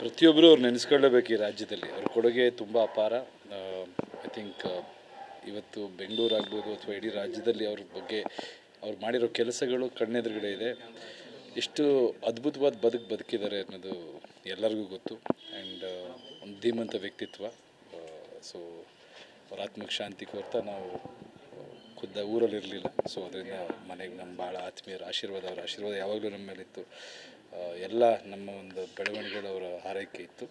ಪ್ರತಿಯೊಬ್ಬರು ಅವ್ರು ನೆನೆಸ್ಕೊಳ್ಳೇಬೇಕು ಈ ರಾಜ್ಯದಲ್ಲಿ. ಅವ್ರ ಕೊಡುಗೆ ತುಂಬ ಅಪಾರ. ಐ ಥಿಂಕ್ ಇವತ್ತು ಬೆಂಗಳೂರು ಆಗ್ಬೋದು ಅಥವಾ ಇಡೀ ರಾಜ್ಯದಲ್ಲಿ ಅವ್ರ ಬಗ್ಗೆ ಅವ್ರು ಮಾಡಿರೋ ಕೆಲಸಗಳು ಕಣ್ಣೆದುರುಗಡೆ ಇದೆ. ಎಷ್ಟು ಅದ್ಭುತವಾದ ಬದುಕು ಬದುಕಿದ್ದಾರೆ ಅನ್ನೋದು ಎಲ್ಲರಿಗೂ ಗೊತ್ತು. ಆ್ಯಂಡ್ ಒಂದು ಧೀಮಂತ ವ್ಯಕ್ತಿತ್ವ. ಸೊ, ಅವ್ರ ಆತ್ಮಕ್ಕೆ ಶಾಂತಿ ಕೋರ್ತಾ ನಾವು ಖುದ್ದ ಊರಲ್ಲಿರಲಿಲ್ಲ. ಸೊ, ಅದರಿಂದ ಮನೆಗೆ ನಮ್ಮ ಭಾಳ ಆತ್ಮೀಯರ ಆಶೀರ್ವಾದ, ಅವರ ಆಶೀರ್ವಾದ ಯಾವಾಗಲೂ ನಮ್ಮ ಮೇಲಿತ್ತು. ಎಲ್ಲ ನಮ್ಮ ಒಂದು ಬೆಳವಣಿಗೆಗಳು ಅವರ ಆರೈಕೆ ಇತ್ತು.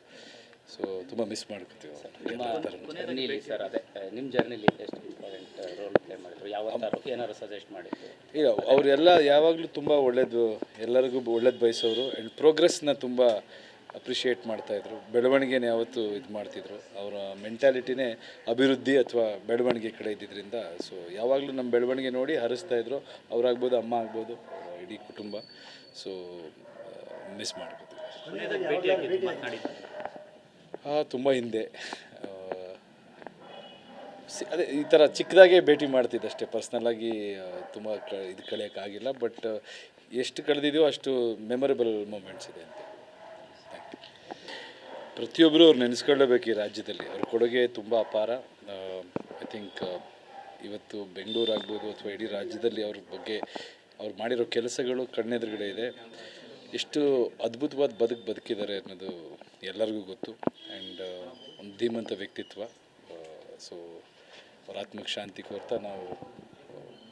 ಸೊ ತುಂಬ ಮಿಸ್ ಮಾಡ್ಕೊತೀವಿ ನಿಮ್ಮ ಜರ್ನಿಲಿ ಸರ್ ಅದೇ ನಿಮ್ಮ ಜರ್ನಿಲಿ ಎಷ್ಟು ಇಂಪಾರ್ಟೆಂಟ್ ರೋಲ್ ಪ್ಲೇ ಮಾಡಿದ್ರು? ಯಾವ ಏನಾದ್ರು ಸಜೆಸ್ಟ್ ಮಾಡಿದ್ರು? ಇಲ್ಲ ಅವರೆಲ್ಲ ಯಾವಾಗಲೂ ತುಂಬ ಒಳ್ಳೇದು ಎಲ್ಲರಿಗೂ ಒಳ್ಳೇದು ಬಯಸೋರು ಆ್ಯಂಡ್ ಪ್ರೋಗ್ರೆಸ್ನ ತುಂಬ ಅಪ್ರಿಷಿಯೇಟ್ ಮಾಡ್ತಾಯಿದ್ರು ಬೆಳವಣಿಗೆನ ಯಾವತ್ತು ಇದು ಮಾಡ್ತಿದ್ರು. ಅವರ ಮೆಂಟ್ಯಾಲಿಟಿನೇ ಅಭಿವೃದ್ಧಿ ಅಥವಾ ಬೆಳವಣಿಗೆ ಕಡೆ ಇದ್ದಿದ್ದರಿಂದ ಸೊ ಯಾವಾಗಲೂ ನಮ್ಮ ಬೆಳವಣಿಗೆ ನೋಡಿ ಹರಿಸ್ತಾಯಿದ್ರು ಅವರಾಗ್ಬೋದು ಅಮ್ಮ ಆಗ್ಬೋದು ಇಡೀ ಕುಟುಂಬ. ಸೊ ಮಿಸ್ ಮಾಡ್ಕೋತೀವಿ. ಹಾಂ ತುಂಬ ಹಿಂದೆ. ಅದೇ ಈ ಥರ ಚಿಕ್ಕದಾಗೆ ಭೇಟಿ ಮಾಡ್ತಿದ್ದೆ ಅಷ್ಟೇ. ಪರ್ಸ್ನಲ್ಲಾಗಿ ತುಂಬ ಕ ಇದು ಕಳೆಯೋಕ್ಕಾಗಿಲ್ಲ ಬಟ್ ಎಷ್ಟು ಕಳೆದಿದೆಯೋ ಅಷ್ಟು ಮೆಮೊರೇಬಲ್ ಮೂಮೆಂಟ್ಸ್ ಇದೆ ಅಂತ. ಪ್ರತಿಯೊಬ್ಬರು ಅವ್ರು ನೆನೆಸ್ಕೊಳ್ಳೇಬೇಕು ಈ ರಾಜ್ಯದಲ್ಲಿ. ಅವ್ರ ಕೊಡುಗೆ ತುಂಬ ಅಪಾರ. ಐ ಥಿಂಕ್ ಇವತ್ತು ಬೆಂಗಳೂರು ಆಗ್ಬೋದು ಅಥವಾ ಇಡೀ ರಾಜ್ಯದಲ್ಲಿ ಅವ್ರ ಬಗ್ಗೆ ಅವ್ರು ಮಾಡಿರೋ ಕೆಲಸಗಳು ಕಣ್ಣೆದುರುಗಡೆ ಇದೆ. ಎಷ್ಟು ಅದ್ಭುತವಾದ ಬದುಕು ಬದುಕಿದ್ದಾರೆ ಅನ್ನೋದು ಎಲ್ಲರಿಗೂ ಗೊತ್ತು. ಆ್ಯಂಡ್ ಒಂದು ಧೀಮಂತ ವ್ಯಕ್ತಿತ್ವ. ಸೊ ಅವ್ರ ಆತ್ಮಕ್ಕೆ ಶಾಂತಿ ಕೋರ್ತಾ ನಾವು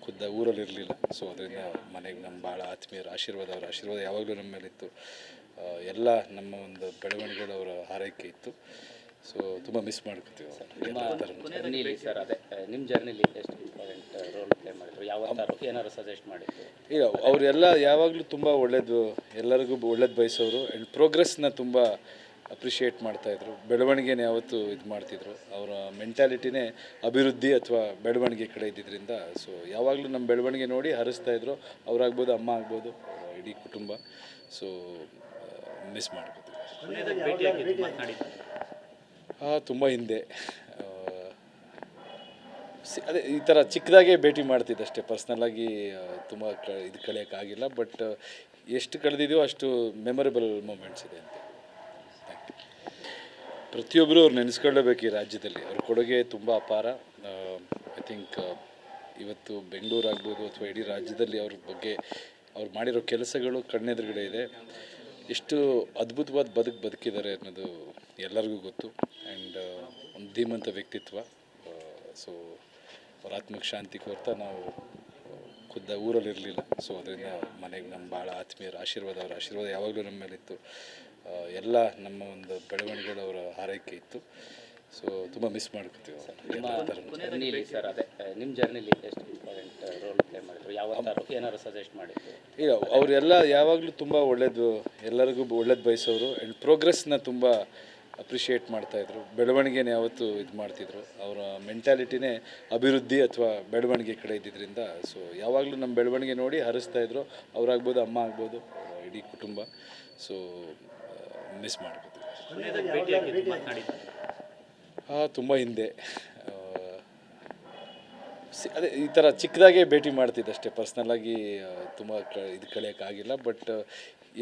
ಖುದ್ದ ಊರಲ್ಲಿರಲಿಲ್ಲ. ಸೊ ಅದರಿಂದ ಮನೆಗೆ ನಮ್ಮ ಭಾಳ ಆತ್ಮೀಯರ ಆಶೀರ್ವಾದ ಅವರ ಆಶೀರ್ವಾದ ಯಾವಾಗಲೂ ನಮ್ಮ ಮೇಲಿತ್ತು. ಎಲ್ಲ ನಮ್ಮ ಒಂದು ಬೆಳವಣಿಗೆಗಳು ಅವರ ಹಾರೈಕೆ ಇತ್ತು. ಸೊ ತುಂಬ ಮಿಸ್ ಮಾಡ್ಕೊತೀವಿ ನಿಮ್ಮ ಜರ್ನಿಲಿ ಸರ್ ಅದೇ ನಿಮ್ಮ ಜರ್ನಿಲಿ ಎಷ್ಟು ರೋಲ್ ಪ್ಲೇ ಮಾಡಿದ್ರು ಸಜೆಸ್ಟ್ ಮಾಡಿದ್ರು? ಇಲ್ಲ ಅವರೆಲ್ಲ ಯಾವಾಗಲೂ ತುಂಬ ಒಳ್ಳೇದು ಎಲ್ಲರಿಗೂ ಒಳ್ಳೇದು ಬಯಸೋರು ಆ್ಯಂಡ್ ಪ್ರೋಗ್ರೆಸ್ನ ತುಂಬ ಅಪ್ರಿಷಿಯೇಟ್ ಮಾಡ್ತಾಯಿದ್ರು ಬೆಳವಣಿಗೆನ ಯಾವತ್ತೂ ಇದು ಮಾಡ್ತಿದ್ರು. ಅವರ ಮೆಂಟ್ಯಾಲಿಟಿನೇ ಅಭಿವೃದ್ಧಿ ಅಥವಾ ಬೆಳವಣಿಗೆ ಕಡೆ ಇದ್ದಿದ್ದರಿಂದ ಸೊ ಯಾವಾಗಲೂ ನಮ್ಮ ಬೆಳವಣಿಗೆ ನೋಡಿ ಹರಿಸ್ತಾಯಿದ್ರು ಅವರಾಗ್ಬೋದು ಅಮ್ಮ ಆಗ್ಬೋದು ಇಡೀ ಕುಟುಂಬ. ಸೊ ಮಿಸ್ ಮಾಡ್ಬೋದು ಹಾಂ ತುಂಬ ಹಿಂದೆ. ಸಿ- ಅದೇ ಈ ಥರ ಚಿಕ್ಕದಾಗೆ ಭೇಟಿ ಮಾಡ್ತಿದ್ದೆ ಅಷ್ಟೇ ಪರ್ಸ್ನಲ್ಲಾಗಿ ತುಂಬ ಕ ಇದು ಕಳೆಯೋಕ್ಕಾಗಿಲ್ಲ ಬಟ್ ಎಷ್ಟು ಕಳೆದಿದೆಯೋ ಅಷ್ಟು ಮೆಮೊರೇಬಲ್ ಮೂಮೆಂಟ್ಸ್ ಇದೆ ಅಂತ. ಪ್ರತಿಯೊಬ್ಬರು ಅವ್ರು ನೆನೆಸ್ಕೊಳ್ಳೇಬೇಕು ಈ ರಾಜ್ಯದಲ್ಲಿ. ಅವ್ರ ಕೊಡುಗೆ ತುಂಬ ಅಪಾರ. ಐ ಥಿಂಕ್ ಇವತ್ತು ಬೆಂಗಳೂರು ಆಗ್ಬೋದು ಅಥವಾ ಇಡೀ ರಾಜ್ಯದಲ್ಲಿ ಅವ್ರ ಬಗ್ಗೆ ಅವ್ರು ಮಾಡಿರೋ ಕೆಲಸಗಳು ಕಣ್ಣೆದುರುಗಡೆ ಇದೆ. ಎಷ್ಟು ಅದ್ಭುತವಾದ ಬದುಕು ಬದುಕಿದ್ದಾರೆ ಅನ್ನೋದು ಎಲ್ಲರಿಗೂ ಗೊತ್ತು. ಆ್ಯಂಡ್ ಒಂದು ಧೀಮಂತ ವ್ಯಕ್ತಿತ್ವ. ಸೊ ಅವ್ರ ಆತ್ಮಕ್ಕೆ ಶಾಂತಿ ಕೋರ್ತಾ ನಾವು ಖುದ್ದ ಊರಲ್ಲಿ ಇರಲಿಲ್ಲ ಸೊ ಅದರಿಂದ ಮನೆಗೆ ನಮ್ಮ ಭಾಳ ಆತ್ಮೀಯರ ಆಶೀರ್ವಾದ ಅವರ ಆಶೀರ್ವಾದ ಯಾವಾಗಲೂ ನಮ್ಮ ಮೇಲಿತ್ತು. ಎಲ್ಲ ನಮ್ಮ ಒಂದು ಬೆಳವಣಿಗೆಗಳು ಅವರ ಹಾರೈಕೆ ಇತ್ತು. ಸೊ ತುಂಬ ಮಿಸ್ ಮಾಡ್ಕೊತೀವಿ ಜರ್ನಿಲಿ ಸರ್ ಅದೇ ನಿಮ್ಮ ಜರ್ನಿಲಿ ಎಷ್ಟು ಇಂಪಾರ್ಟೆಂಟ್ ರೋಲ್ ಪ್ಲೇ ಮಾಡಿದ್ರು? ಯಾವ ಏನಾದ್ರು ಸಜೆಸ್ಟ್ ಮಾಡಿದ್ರು? ಈಗ ಅವರೆಲ್ಲ ಯಾವಾಗಲೂ ತುಂಬ ಒಳ್ಳೇದು ಎಲ್ಲರಿಗೂ ಒಳ್ಳೇದು ಬಯಸೋರು. ಆ್ಯಂಡ್ ಪ್ರೋಗ್ರೆಸ್ನ ತುಂಬ ಅಪ್ರಿಷಿಯೇಟ್ ಮಾಡ್ತಾಯಿದ್ರು ಬೆಳವಣಿಗೆನ ಯಾವತ್ತೂ ಇದು ಮಾಡ್ತಿದ್ರು. ಅವರ ಮೆಂಟಾಲಿಟಿನೇ ಅಭಿವೃದ್ಧಿ ಅಥವಾ ಬೆಳವಣಿಗೆ ಕಡೆ ಇದ್ದಿದ್ದರಿಂದ ಸೊ ಯಾವಾಗಲೂ ನಮ್ಮ ಬೆಳವಣಿಗೆ ನೋಡಿ ಹರಿಸ್ತಾ ಇದ್ರು. ಅವರಾಗ್ಬೋದು, ಅಮ್ಮ ಆಗ್ಬೋದು, ಇಡೀ ಕುಟುಂಬ. ಸೊ ಮಿಸ್ ಮಾಡ್ಬೋದು ತುಂಬ ಹಿಂದೆ. ಅದೇ ಈ ಥರ ಚಿಕ್ಕದಾಗೆ ಭೇಟಿ ಮಾಡ್ತಿದ್ದೆ ಅಷ್ಟೇ. ಪರ್ಸ್ನಲ್ಲಾಗಿ ತುಂಬ ಕ, ಇದು ಕಳೆಯೋಕ್ಕಾಗಿಲ್ಲ ಬಟ್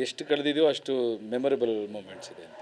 ಎಷ್ಟು ಕಳೆದಿದೆಯೋ ಅಷ್ಟು ಮೆಮೊರೇಬಲ್ ಮೂಮೆಂಟ್ಸ್ ಇದೆ ಅಂತ.